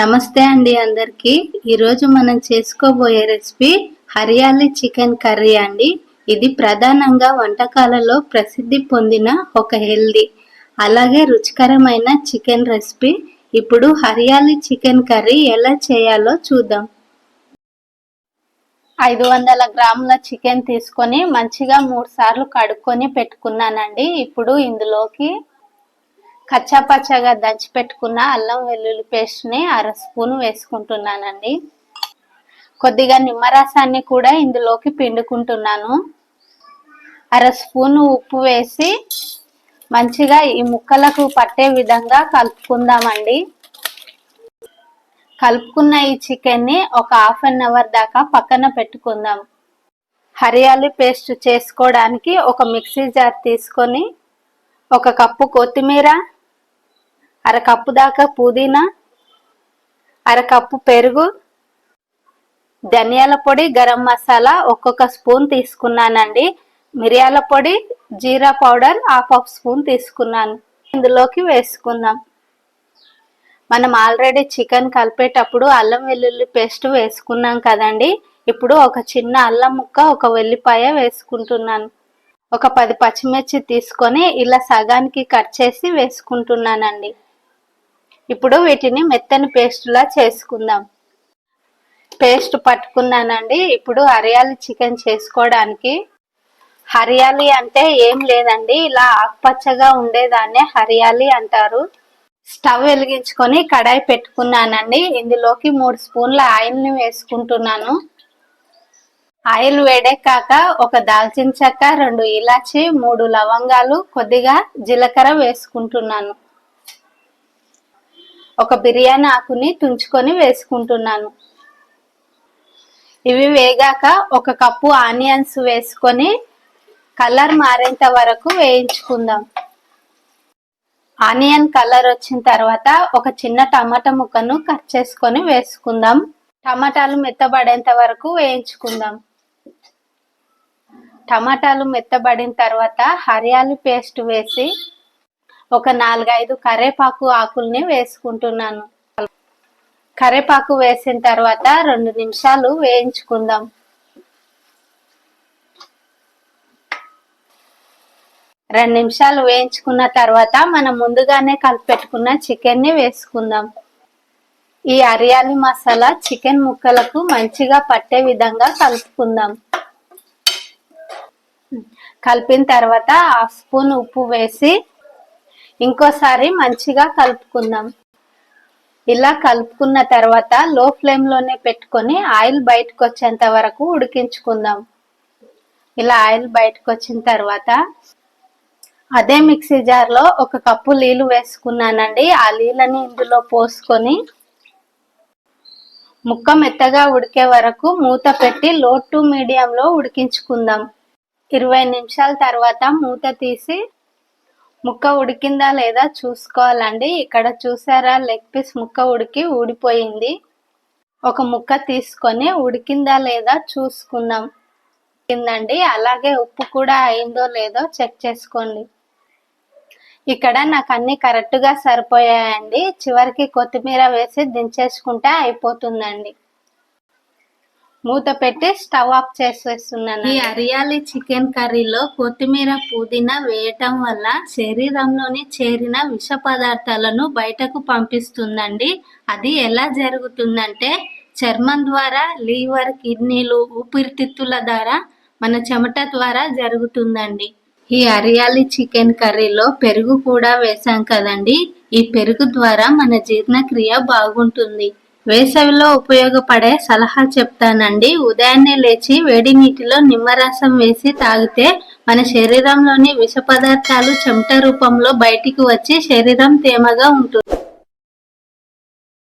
నమస్తే అండి అందరికి. ఈరోజు మనం చేసుకోబోయే రెసిపీ హరియాలి చికెన్ కర్రీ అండి. ఇది ప్రధానంగా వంటకాలలో ప్రసిద్ధి పొందిన ఒక హెల్దీ అలాగే రుచికరమైన చికెన్ రెసిపీ. ఇప్పుడు హరియాలి చికెన్ కర్రీ ఎలా చేయాలో చూద్దాం. ఐదు వందల గ్రాముల చికెన్ తీసుకొని మంచిగా మూడు సార్లు కడుక్కొని పెట్టుకున్నానండి. ఇప్పుడు ఇందులోకి కచ్చాపచ్చాగా దంచి పెట్టుకున్న అల్లం వెల్లుల్లి పేస్ట్ని అర స్పూన్ వేసుకుంటున్నానండి. కొద్దిగా నిమ్మరసాన్ని కూడా ఇందులోకి పిండుకుంటున్నాను. అర స్పూన్ ఉప్పు వేసి మంచిగా ఈ ముక్కలకు పట్టే విధంగా కలుపుకుందామండి. కలుపుకున్న ఈ చికెన్ని ఒక హాఫ్ అన్ అవర్ దాకా పక్కన పెట్టుకుందాం. హరియాలి పేస్ట్ చేసుకోవడానికి ఒక మిక్సీ జార్ తీసుకొని ఒక కప్పు కొత్తిమీర అరకప్పు దాకా పుదీనా అరకప్పు పెరుగు ధనియాల పొడి గరం మసాలా ఒక్కొక్క స్పూన్ తీసుకున్నానండి. మిరియాల పొడి జీరా పౌడర్ హాఫ్ హాఫ్ స్పూన్ తీసుకున్నాను. ఇందులోకి వేసుకుందాం. మనం ఆల్రెడీ చికెన్ కలిపేటప్పుడు అల్లం వెల్లుల్లి పేస్ట్ వేసుకున్నాం కదండి. ఇప్పుడు ఒక చిన్న అల్లం ముక్క ఒక వెల్లిపాయ వేసుకుంటున్నాను. ఒక పది పచ్చిమిర్చి తీసుకొని ఇలా సగానికి కట్ చేసి వేసుకుంటున్నానండి. ఇప్పుడు వీటిని మెత్తని పేస్టులా చేసుకుందాం. పేస్ట్ పట్టుకున్నానండి. ఇప్పుడు హరియాలి చికెన్ చేసుకోవడానికి. హరియాలి అంటే ఏం లేదండి. ఇలా ఆకుపచ్చగా ఉండేదాన్నే హరియాలి అంటారు. స్టవ్ వెలిగించుకొని కడాయి పెట్టుకున్నానండి. ఇందులోకి మూడు స్పూన్ల ఆయిల్ని వేసుకుంటున్నాను. ఆయిల్ వేడెక్కాక ఒక దాల్చిన చెక్క రెండు ఇలాచి మూడు లవంగాలు కొద్దిగా జీలకర్ర వేసుకుంటున్నాను. ఒక బిర్యానీ ఆకుని తుంచుకొని వేసుకుంటున్నాను. ఇవి వేగాక ఒక కప్పు ఆనియన్స్ వేసుకొని కలర్ మారేంత వరకు వేయించుకుందాం. ఆనియన్ కలర్ వచ్చిన తర్వాత ఒక చిన్న టమాటా ముక్కను కట్ చేసుకొని వేసుకుందాం. టమాటాలు మెత్తబడేంత వరకు వేయించుకుందాం. టమాటాలు మెత్తబడిన తర్వాత హరియాలు పేస్ట్ వేసి ఒక నాలుగైదు కరేపాకు ఆకుల్ని వేసుకుంటున్నాను. కరేపాకు వేసిన తర్వాత రెండు నిమిషాలు వేయించుకుందాం. రెండు నిమిషాలు వేయించుకున్న తర్వాత మనం ముందుగానే కలిపెట్టుకున్న చికెన్ని వేసుకుందాం. ఈ అరియాలి మసాలా చికెన్ ముక్కలకు మంచిగా పట్టే విధంగా కలుపుకుందాం. కలిపిన తర్వాత హాఫ్ స్పూన్ ఉప్పు వేసి ఇంకోసారి మంచిగా కలుపుకుందాం. ఇలా కలుపుకున్న తర్వాత లో ఫ్లేమ్లోనే పెట్టుకొని ఆయిల్ బయటకు వచ్చేంత వరకు ఉడికించుకుందాం. ఇలా ఆయిల్ బయటకు వచ్చిన తర్వాత అదే మిక్సీ జార్లో ఒక కప్పు నీళ్ళు వేసుకున్నానండి. ఆ నీళ్ళని ఇందులో పోసుకొని ముక్క మెత్తగా ఉడికే వరకు మూత పెట్టి లో టు మీడియంలో ఉడికించుకుందాం. ఇరవై నిమిషాల తర్వాత మూత తీసి ముక్క ఉడికిందా లేదా చూసుకోవాలండి. ఇక్కడ చూసారా లెగ్ పీస్ ముక్క ఉడికి ఊడిపోయింది. ఒక ముక్క తీసుకొని ఉడికిందా లేదా చూసుకుందాం. కిందండి అలాగే ఉప్పు కూడా అయిందో లేదో చెక్ చేసుకోండి. ఇక్కడ నాకు అన్ని కరెక్ట్గా సరిపోయాయండి. చివరికి కొత్తిమీర వేసి దించేసుకుంటే అయిపోతుందండి. మూత పెట్టి స్టవ్ ఆఫ్ చేసేస్తున్నాను ఈ అరియాలి చికెన్ కర్రీలో కొత్తిమీర పుదీనా వేయటం వల్ల శరీరంలోని చేరిన విష పదార్థాలను బయటకు పంపిస్తుందండి. అది ఎలా జరుగుతుందంటే చర్మం ద్వారా లీవర్ కిడ్నీలు ఊపిరితిత్తుల ద్వారా మన చెమట ద్వారా జరుగుతుందండి. ఈ అరియాలి చికెన్ కర్రీలో పెరుగు కూడా వేసాం కదండి. ఈ పెరుగు ద్వారా మన జీర్ణక్రియ బాగుంటుంది. వేసవిలో ఉపయోగపడే సలహా చెప్తానండి. ఉదయాన్నే లేచి వేడి నీటిలో నిమ్మరసం వేసి తాగితే మన శరీరంలోని విష పదార్థాలు చెమట రూపంలో బయటికి వచ్చి శరీరం తేమగా ఉంటుంది.